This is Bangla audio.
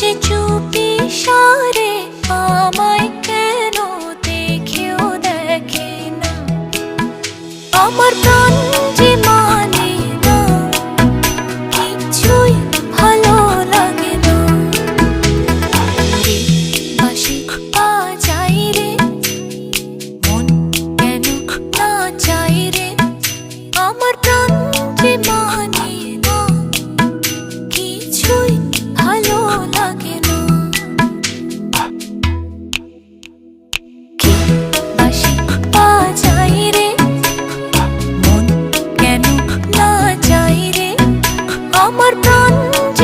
যে চুপি সারে, আমায় কেন দেখেও দেখে না? আমার প্রাণ যে মানে না, কিছুই ভালো লাগে না। চাই রে, মন কেন না চাই রে? আমার 嗯。